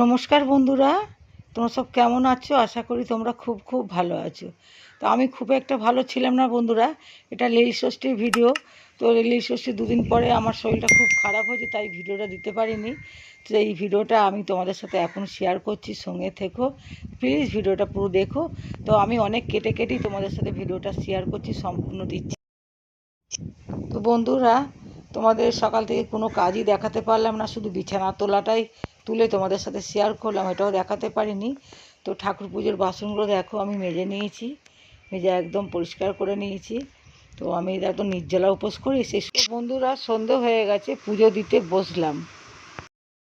নমস্কার বন্ধুরা, তোমরা সব কেমন আছো? আশা করি তোমরা খুব খুব ভালো আছো। তো আমি খুব একটা ভালো ছিলাম না বন্ধুরা, এটা লীল ষষ্ঠীর ভিডিও তো লীল ষষ্ঠীর দুদিন পরে আমার শরীরটা খুব খারাপ হয়েছে, তাই ভিডিওটা দিতে পারিনি। তো এই ভিডিওটা আমি তোমাদের সাথে এখন শেয়ার করছি, সঙ্গে থেকো। প্লিজ ভিডিওটা পুরো দেখো। তো আমি অনেক কেটে কেটেই তোমাদের সাথে ভিডিওটা শেয়ার করছি, সম্পূর্ণ দিচ্ছি। তো বন্ধুরা, তোমাদের সকাল থেকে কোনো কাজই দেখাতে পারলাম না, শুধু বিছানা তোলাটাই তুলে তোমাদের সাথে শেয়ার করলাম, এটাও দেখাতে পারিনি। তো ঠাকুর পুজোর বাসনগুলো দেখো, আমি মেজে নিয়েছি, মেজে একদম পরিষ্কার করে নিয়েছি। তো আমি একদম নির্জলা উপোস করি, শেষ বন্ধুরা সন্ধে হয়ে গেছে, পুজো দিতে বসলাম।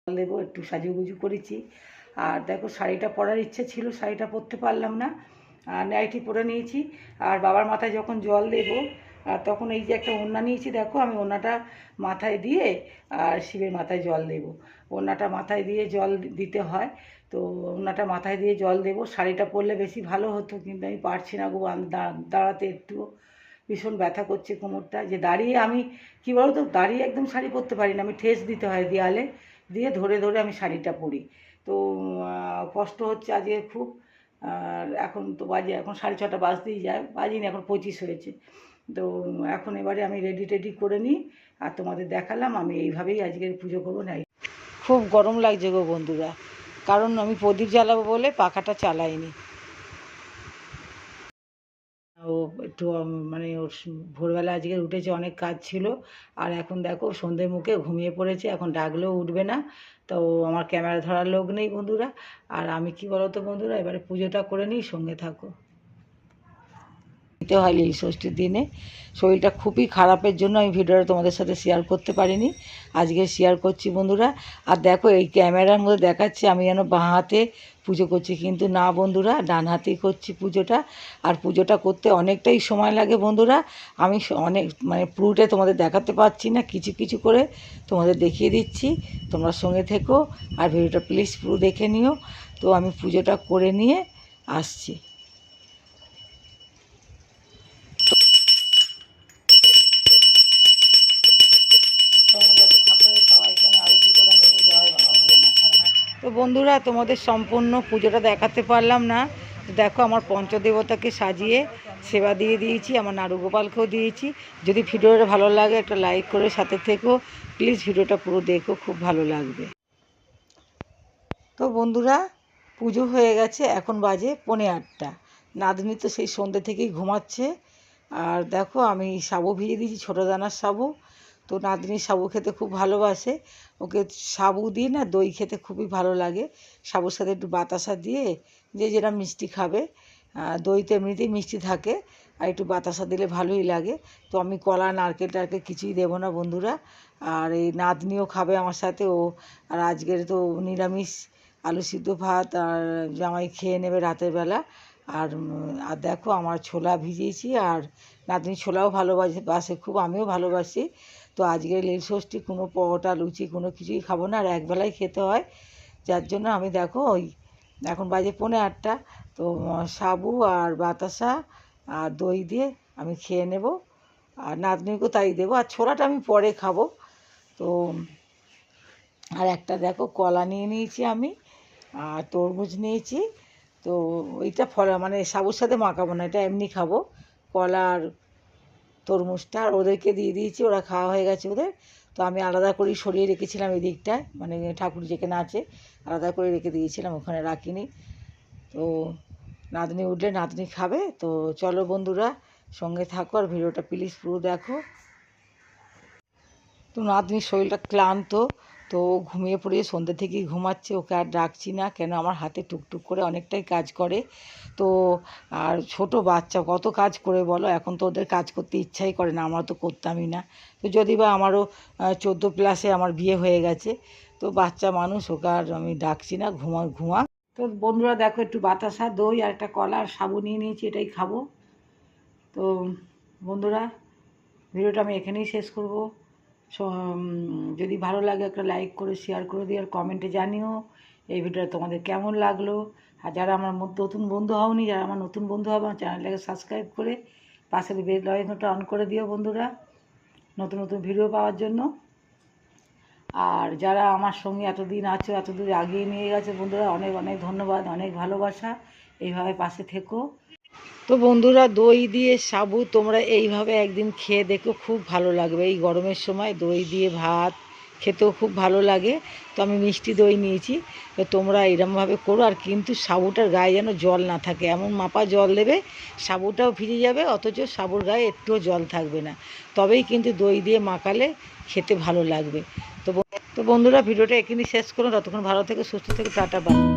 দেবো, একটু সাজুগুজু করেছি। আর দেখো, শাড়িটা পরার ইচ্ছে ছিল, শাড়িটা পরতে পারলাম না। আর নাইটি পরে নিয়েছি। আর বাবার মাথায় যখন জল দেবো তখন এই যে একটা ওড়না নিয়েছি, দেখো আমি ওড়নাটা মাথায় দিয়ে, আর শিবের মাথায় জল দেবো। ওড়নাটা মাথায় দিয়ে জল দিতে হয়, তো ওড়নাটা মাথায় দিয়ে জল দেবো। শাড়িটা পরলে বেশি ভালো হতো, কিন্তু আমি পারছি না গো, আম- দাঁড়াতে একটুও। ভীষণ ব্যথা করছে কোমরটা। যে দাঁড়িয়ে আমি, কী বলো তো দাঁড়িয়ে একদম শাড়ি পরতে পারি না। আমি ঠেস দিতে হয় দেয়ালে, দিয়ে ধরে ধরে আমি শাড়িটা পরি। তো কষ্ট হচ্ছে আজকে খুব। আর এখন তো বাজে, এখন সাড়ে ছটা বাজতেই যায়, বাজিনি, এখন পঁচিশ হয়েছে। তো এখন এবারে আমি রেডি টেডি করে নিই, আর তোমাদের দেখালাম, আমি এইভাবেই আজকের পুজো করব। না খুব গরম লাগছে গো বন্ধুরা, কারণ আমি প্রদীপ জ্বালাবো বলে পাখাটা চালাইনি। ও একটু মানে ওর ভোরবেলা আজকে উঠেছে, অনেক কাজ ছিল। আর এখন দেখো, সন্ধ্যের মুখে ঘুমিয়ে পড়েছে, এখন ডাকলেও উঠবে না। তো আমার ক্যামেরা ধরার লোক নেই বন্ধুরা। আর আমি কি বলো তো বন্ধুরা, এবারে পুজোটা করে নিই, সঙ্গে থাকো। দিতে হয় এই ষষ্ঠীর দিনে। শরীরটা খুবই খারাপের জন্য আমি ভিডিওটা তোমাদের সাথে শেয়ার করতে পারিনি। আজকে শেয়ার করছি বন্ধুরা। আর দেখো, এই ক্যামেরার মধ্যে দেখাচ্ছে, আমি যেন বাঁ হাতে পুজো করছি। কিন্তু না বন্ধুরা, ডান হাতেই করছি পুজোটা। আর পুজোটা করতে অনেকটাই সময় লাগে বন্ধুরা। আমি অনেক মানে পুরোটা তোমাদের দেখাতে পারছি না। কিছু কিছু করে তোমাদের দেখিয়ে দিচ্ছি। তোমরা সঙ্গে থেকো। আর ভিডিওটা প্লিজ পুরো দেখে নিও। তো আমি পুজোটা করে নিয়ে আসছি। বন্ধুরা, তোমাদের সম্পূর্ণ পুজোটা দেখাতে পারলাম না। দেখো, আমার পঞ্চদেবতাকে সাজিয়ে সেবা দিয়ে দিয়েছি, আমার নারুগোপালকেও দিয়েছি। যদি ভিডিওটা ভালো লাগে, একটা লাইক করে সাথে থেকো। প্লিজ ভিডিওটা পুরো দেখো, খুব ভালো লাগবে। তো বন্ধুরা, পুজো হয়ে গেছে, এখন বাজে পনে আটটা। নাতনি তো সেই সন্ধ্যে থেকেই ঘুমাচ্ছে। আর দেখো, আমি সাবু ভিজিয়ে দিয়েছি, ছোটো দানার সাবু। তো নাতনি সাবু খেতে খুব ভালোবাসে। ওকে সাবু দিয়ে না দই খেতে খুবই ভালো লাগে। সাবুর সাথে একটু বাতাসা দিয়ে যে যেটা মিষ্টি খাবে দই তো এমনিতেই মিষ্টি থাকে, আর একটু বাতাসা দিলে ভালোই লাগে। তো আমি কলা, নারকেল টারকেল কিছুই দেবো না বন্ধুরা। আর এই নাতনিও খাবে আমার সাথে, ও আর আজকের তো নিরামিষ, আলু সিদ্ধ ভাত আর জামাই খেয়ে নেবে রাতের বেলা। আর আর দেখো আমার ছোলা ভিজিয়েছি আর নাতনি ছোলাও ভালোবাসে, বাসে খুব আমিও ভালোবাসি। তো আজকের লীল ষষ্ঠী, কোনো পরোটা, লুচি, কোনো কিছুই খাব না, আর একবেলাই খেতে হয়। যার জন্য আমি দেখো ওই এখন বাজে পৌনে আটটা, তো সাবু আর বাতাসা আর দই দিয়ে আমি খেয়ে নেব। আর নাতনিকেও তাই দেবো। আর ছোলাটা আমি পরে খাব। তো আর একটা দেখো, কলা নিয়ে নিয়েছি আমি, আর তরমুজ নিয়েছি। তো ওইটা ফল মানে সাবুর সাথে মাখাবো না, এটা এমনি খাব। কলা আর তরমুজটা আর ওদেরকে দিয়ে দিয়েছি, ওরা খাওয়া হয়ে গেছে ওদের। তো আমি আলাদা করে সরিয়ে রেখেছিলাম এই দিকটায় মানে ঠাকুর যেখানে আছে, আলাদা করে রেখে দিয়েছিলাম, ওখানে রাখিনি। তো নাতনি উঠলে নাতনি খাবে। তো চলো বন্ধুরা, সঙ্গে থাকো আর ভিডিওটা প্লিজ পুরো দেখো। তো নাতনির শরীরটা ক্লান্ত। তো ঘুমিয়ে পড়ে সন্ধ্যে থেকেই ঘুমাচ্ছে, ওকে আর ডাকছি না। কেন? আমার হাতে টুকটুক করে অনেকটাই কাজ করে। তো আর ছোট বাচ্চা, কত কাজ করে বলো? এখন তো ওদের কাজ করতে ইচ্ছাই করে না, আমরা তো করতামই না। তো যদি বা আমারও চোদ্দ প্লাসে আমার বিয়ে হয়ে গেছে, তো বাচ্চা মানুষ, ওকে আর আমি ডাকছি না, ঘুমা ঘুমা। তো বন্ধুরা দেখো, একটু বাতাসা, দই আর একটা কলা আর সাবু নিয়ে নিয়েছি, এটাই খাব। তো বন্ধুরা, ভিডিওটা আমি এখানেই শেষ করব। যদি ভালো লাগে একটা লাইক করে শেয়ার করে দিও আর কমেন্টে জানিও। এই ভিডিওটা তোমাদের কেমন লাগল? আর যারা আমার নতুন বন্ধু হওনি, যারা আমার নতুন বন্ধু হবে, আমার চ্যানেলটাকে সাবস্ক্রাইব করে পাশের বেল আইকনটা অন করে দিও বন্ধুরা, নতুন নতুন ভিডিও পাওয়ার জন্য। আর যারা আমার সঙ্গে এতদিন আছো, এতদূর আগিয়ে নিয়ে গেছে বন্ধুরা, অনেক অনেক ধন্যবাদ, অনেক ভালোবাসা। এইভাবে পাশে থেকো। তো বন্ধুরা, দই দিয়ে সাবু তোমরা এইভাবে একদিন খেয়ে দেখো, খুব ভালো লাগবে। এই গরমের সময় দই দিয়ে ভাত খেতেও খুব ভালো লাগে। তো আমি মিষ্টি দই নিয়েছি। তো তোমরা এরমভাবে করো, আর কিন্তু সাবুটার গায়ে যেন জল না থাকে। এমন মাপা জল দেবে, সাবুটাও ভিজে যাবে, অথচ সাবুর গায়ে একটুও জল থাকবে না। তবেই কিন্তু দই দিয়ে মাখালে খেতে ভালো লাগবে। তো তো বন্ধুরা, ভিডিওটা এখানেই শেষ করুন ততক্ষণ ভালো থেকে, সুস্থ থেকে, টাটা বাই